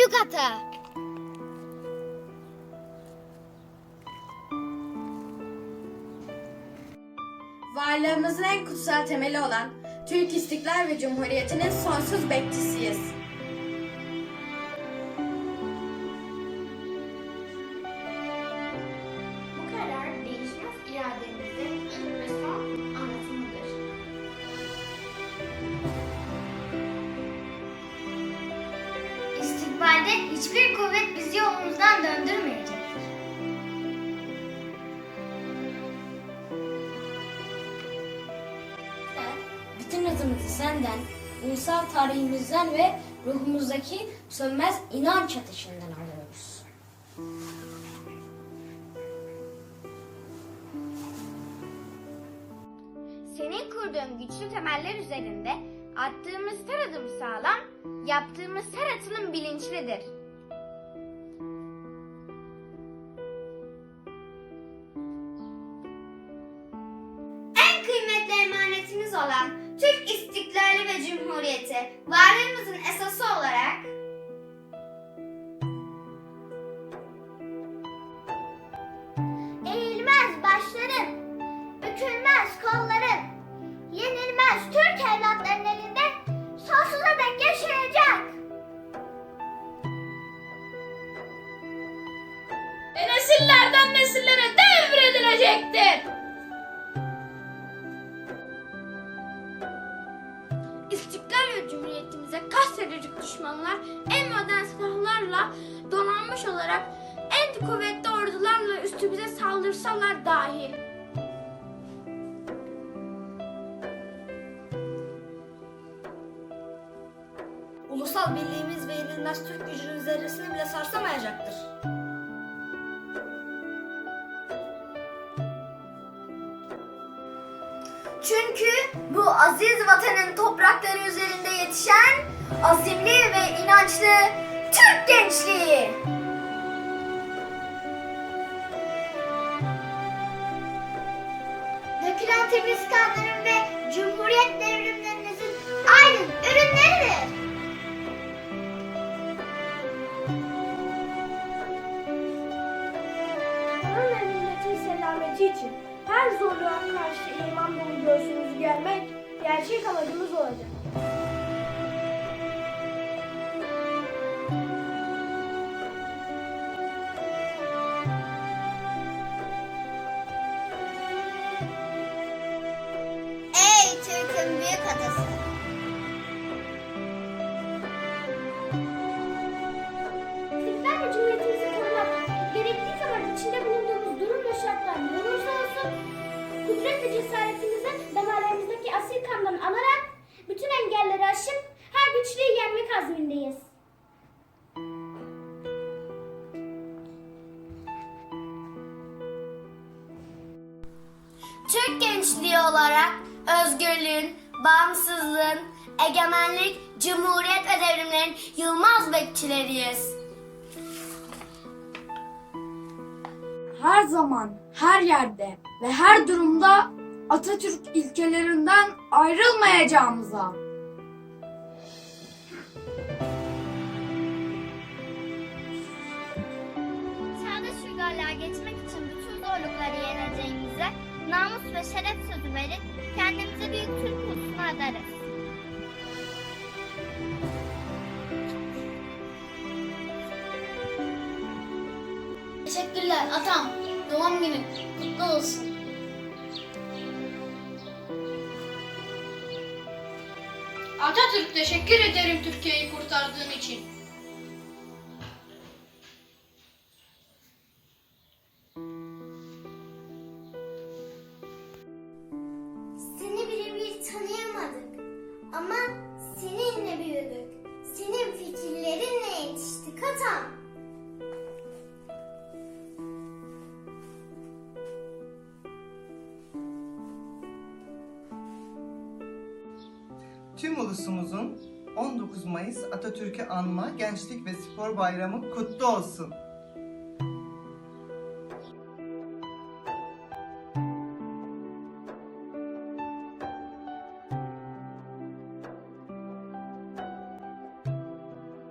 büyük ata. Varlığımızın en kutsal temeli olan Türk İstiklal ve Cumhuriyeti'nin sonsuz bekçisiyiz. İstikbalde hiçbir kuvvet bizi yolumuzdan döndürmeyecektir. Bütün hızımızı senden, ulusal tarihimizden ve ruhumuzdaki sönmez inanç ateşinden alıyoruz. Senin kurduğun güçlü temeller üzerinde attığımız her adım sağlam, yaptığımız her atılım bilinçlidir. En kıymetli emanetimiz olan Türk İstiklali ve Cumhuriyeti varlığımızın Ve nesillerden nesillere devredilecektir. İstiklal ve Cumhuriyetimize kastedecek düşmanlar en modern silahlarla donanmış olarak en kuvvetli ordularla üstümüze saldırsalar dahi. Ulusal birliğimiz ve yenilmez Türk gücünün zerresini bile sarsamayacaktır. Çünkü bu aziz vatanın toprakları üzerinde yetişen azimli ve inançlı Türk gençliği. Dökülen temiz kanların ve Cumhuriyet devrimlerinizin aydın ürünleridir. Vatan ve milletin selameti için her zorluğa karşı iman dolu göğsümüzü germek gerçek amacımız olacak. Ey Türk'ün büyük atası! Türk gençliği olarak özgürlüğün, bağımsızlığın, egemenlik, cumhuriyet ve devrimlerin yılmaz bekçileriyiz. Her zaman, her yerde ve her durumda Atatürk ilkelerinden ayrılmayacağımıza. Çağdaş uygarlığa geçmek ve şeref sözü verip kendimize büyük Türk ulusuna adarız. Teşekkürler atam. Doğum günün kutlu olsun. Atatürk teşekkür ederim Türkiye'yi kurtardığın için. Tüm ulusumuzun 19 Mayıs Atatürk'ü anma Gençlik ve Spor Bayramı kutlu olsun.